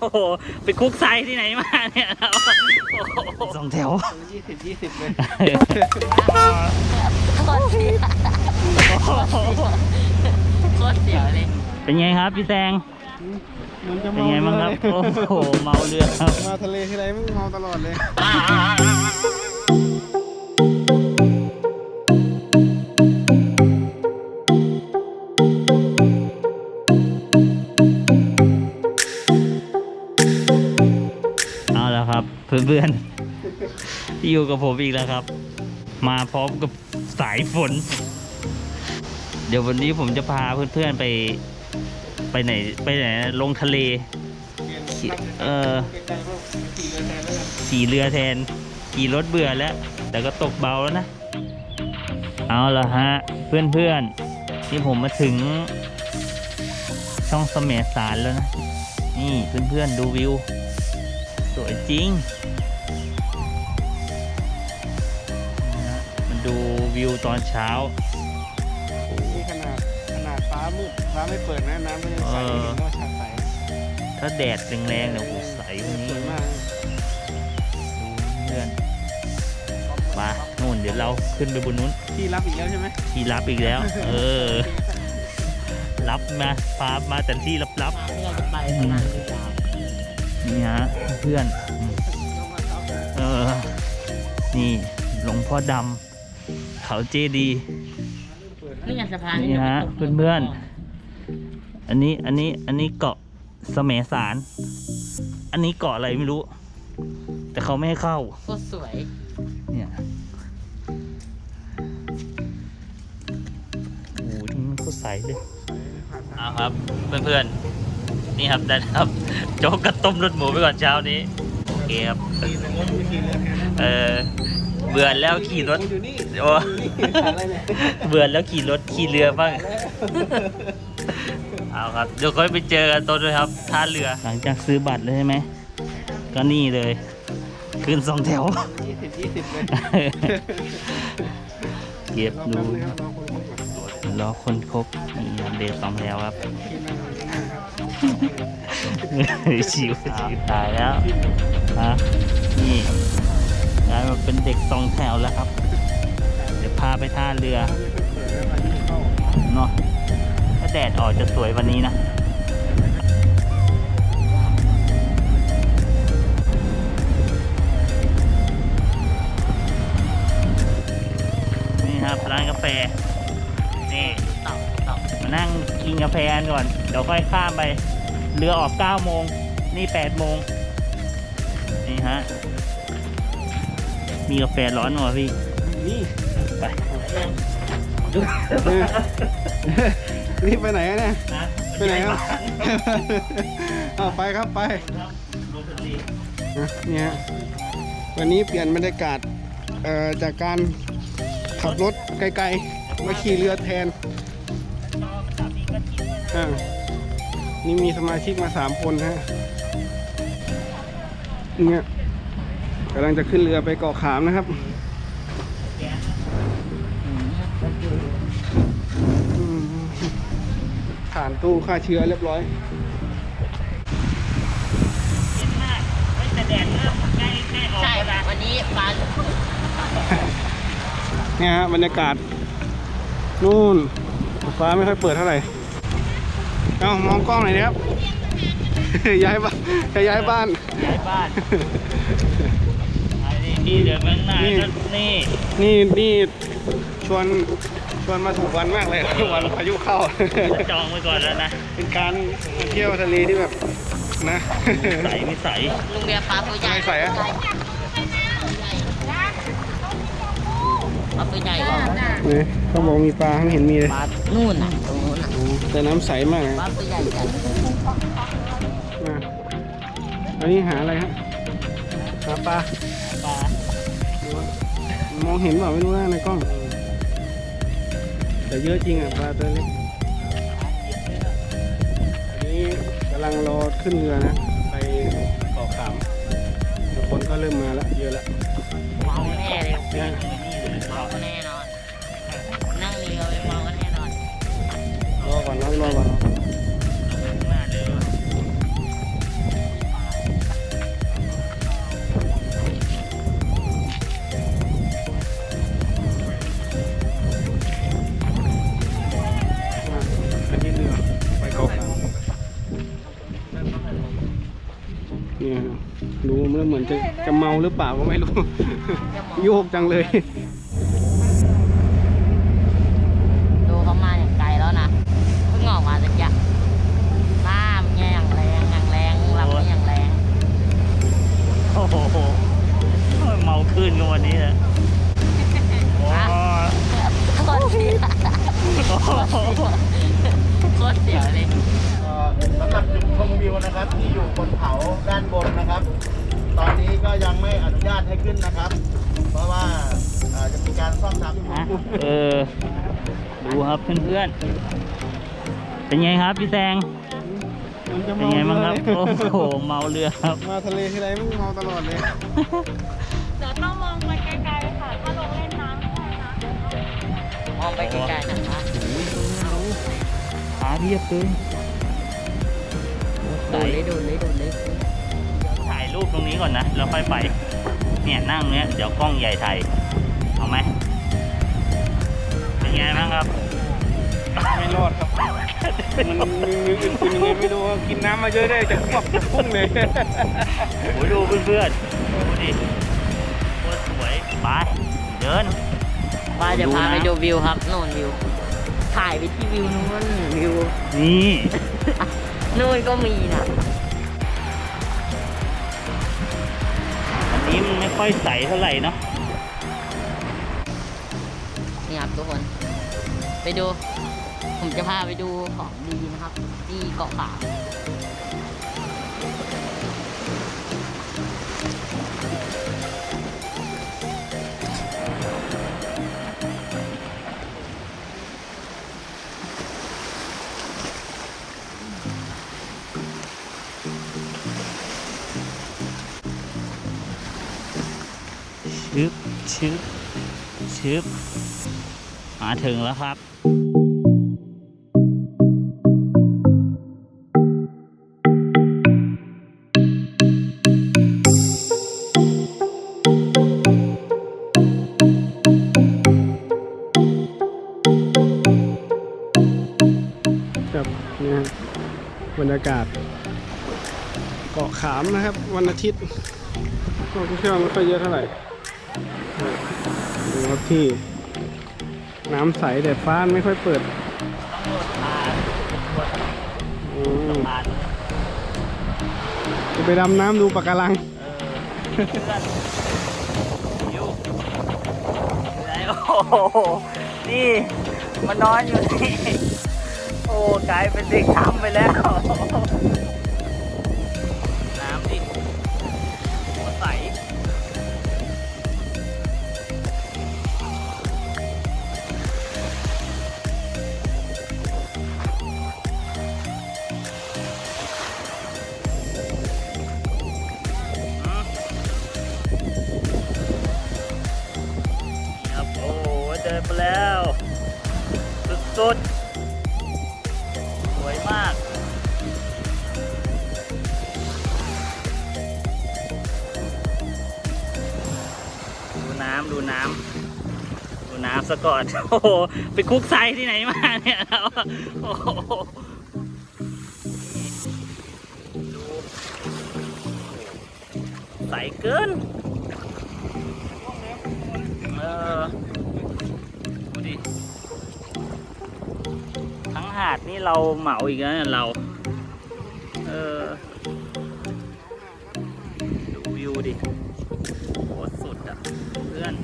โอ้โหไปคุกไซที่ไหนมาเนี่ยเราโอ้โหสองแถวยี่สิบยี่สิบเลยโคตรเสียโคตรเสียวเลย เป็นไงครับพี่แซงมันจะเป็นเมาไงบ้างครับเลยโอ้โห เมาเรือครับมาทะเลทีไรมึงเมาตลอดเลย เพื่อนๆที่อยู่กับผมอีกแล้วครับ มาพร้อมกับสายฝน เดี๋ยววันนี้ผมจะพาเพื่อนๆไป ไปไหนไปไหนลงทะเล เออขี่เรือแทนขี่รถเบื่อแล้ว แต่ก็ตกเบาแล้วนะ เอาละฮะ เพื่อนๆที่ผมมาถึงช่องเสมสารแล้วนะ นี่เพื่อนๆดูวิว สวยจริง ดูวิวตอนเช้า นี่ขนาดขนาดฟ้ามืดฟ้าไม่เปิดนะน้ำก็ยังใสเออเห็นว่าชัดใสถ้าแดดแรงๆเนี่ยโอ้โหใสวันนี้สวยมากดูเพื่อนมานู่นเดี๋ยวเราขึ้นไปบนนู้นที่รับอีกแล้วใช่ไหมที่รับอีกแล้ว เออ รับมาพามาแต่ที่รับรับทางที่เราจะไปสนามกีฬาๆนี่ฮะเพื่อนอืมเออ นี่หลวงพ่อดำ เขาเจดีย์นี่ไงสะพานนี่ฮะเพื่อนๆอันนี้อันนี้อันนี้เกาะเสมสาร อันนี้เกาะอะไรไม่รู้ แต่เขาไม่ให้เข้าโคตรสวย เนี่ยโอ้โหที่มันก็ใสเลยเอาครับเพื่อนๆนี่ครับได้ครับโจ๊กกระต้มรสหมูไปก่อนเช้านี้ โอเคครับเออ เบื่อแล้วขี่รถอยู่นี่โอ้เบื่อแล้วขี่รถขี่เรือบ้างเอาครับเดี๋ยวค่อยไปเจอกันต้นด้วยครับท่าเรือหลังจากซื้อบัตรแล้วใช่ไหมก็นี่เลยขึ้นสองแถวยี่สิบยี่สิบเลยเก็บดูรอคนครบนี่ครับเดทสองแถวครับที่นั่งอยู่นั่งครับชิวตายแล้วฮะนี่ กลายมาเป็นเด็กสองแถวแล้วครับ เดี๋ยวพาไปท่าเรือเปิดแล้วพายุเข้าเนาะถ้าแดดออกจะสวยวันนี้นะนี่ครับร้านกาแฟ นี่ต่อต่อมานั่งกินกาแฟกันก่อน เดี๋ยวค่อยข้ามไป เรือออก 9 โมง นี่ 8 โมง นี่ฮะ มีกาแฟร้อนวะพี่นี่ไปนี่ไปไหนอะเนี่ยนะไปไหนครับ เอาไปครับไปลงทะเลนะเนี่ยฮะวันนี้เปลี่ยนบรรยากาศเอ่อจากการขับรถไกลๆ มาขี่เรือแทนอ่านี่มีสมาชิกมาสามคนฮะ เนี่ย กำลังจะขึ้นเรือไปเกาะขามนะครับอืมผ่านตู้ฆ่าเชื้อเรียบร้อยเย็นมากเฮ้ยแต่แดดเริ่มใกล้ใกล้ออกใช่แล้วนะวันนี้ฟ้าเนี่ยฮะบรรยากาศ นู่น ฟ้าไม่ค่อยเปิดเท่าไหร่ เอามองกล้องหน่อยนะครับย้ายบ้านจะย้ายบ้านย้ายบ้าน ไอ้นี่พี่เดี๋ยวข้างหน้านี่ก็นี่นี่นี่ชวนชวนมาถูกวันมากเลย วันพายุเข้าจะจองไว้ก่อนแล้วนะเป็นการมาเที่ยวทะเลที่แบบนะ ใสไม่ใสลุงเบียร์ปลาตัวใหญ่ไม่ใส่อะ ปลาตัวใหญ่กว่านี่เขาบอกมีปลาไม่เห็นมีเลยปลานู่นน่ะตรงนู้นน่ะแต่น้ำใสมากนะปลาตัวใหญ่ใหญ่อะอันนี้หาอะไรฮะหาปลาปลาม องเห็นเปล่าไม่รู้นะในกล้อง แต่เยอะจริงอะปลาตัวเล็กอันนี้กำลังรอขึ้นเรือนะ ไปเกาะขามทุกคนก็เริ่มมาแล้วเยอะแล้ว เมาแน่เลยเนี่ยเมาก็แน่ ดูมันเหมือนจะจะเมาหรือเปล่าก็ไม่รู้จะมองโยกจังเลย ดูเขามาอย่างไกลแล้วนะ เพิ่งออกมาตะกี้น้ำเนี่ยอย่างแรงอย่างแรงลำเนี่ยอย่างแรง โอ้โห เมาขึ้นกันวันนี้เลยโอ้ โคตรเสียโคตรเสียเลย สำหรับจุดชมวิวนะครับที่อยู่บนเขาด้านบนนะครับ ตอนนี้ก็ยังไม่อนุญาตให้ขึ้นนะครับ เพราะว่าเอ่อจะมีการซ่อมแซมอยู่นะเออ ดูครับเพื่อนๆ เป็นไงครับพี่แซงมันจะเป็นเมาไงบ้างครับเลยโอ้โห เมาเรือครับ มาทะเลทีไรมึงเมาตลอดเลย เดี๋ยวต้องมองไปไกลๆค่ะถ้าลงเล่นน้ำไม่ได้นะมองไปไกลๆนะคะขาเรียบเลยดูเลยดูเลยดูเลยถ่ายรูปตรงนี้ก่อนนะ แล้วค่อยไป เนี่ยนั่งเนี้ยเดี๋ยวกล้องใหญ่ถ่ายเอาไหมเป็นไงบ้างครับ ไม่รอดครับ มันมีอื่นๆยังไงไม่รู้กินน้ำมาเยอะได้จะควบจะพุ่งเลยโอ้ยดูเพื่อนๆดูดิโคตรสวยไปเดินว่าจะพาไปดูวิวครับโน่นวิว ถ่ายไปที่วิวนู้นวิวนี่นู่นก็มีนะ นี้มันไม่ค่อยใสเท่าไหร่เนาะนี่ครับทุกคน ไปดู ผมจะพาไปดูของดีนะครับ ที่เกาะขาม ชึบชึบมาถึงแล้วครับครับนี่บรรยากาศ เกาะขามนะครับ วันอาทิตย์นักท่องเที่ยวไม่ค่อยเยอะเท่าไหร่ ดูครับที่ น้ำใสแต่ฟ้าไม่ค่อยเปิดอืมจะไปดำน้ำดูปะการัง โอ้โหนี่มานอนอยู่นี่ โอ้กลายเป็นเด็กทำไปแล้ว เดินไปแล้ว สุดๆ สวยมากดูน้ำดูน้ำดูน้ำซะก่อน โอ้โห ไปคุกไซที่ไหนมาเนี่ยเราโอ้โหดูใสเกินเออ ดิ ทั้งหาดนี่เราเหมาอีกแล้วเนี่ยเรา เออ ดูวิวดิโหสุดอะ เพื่อน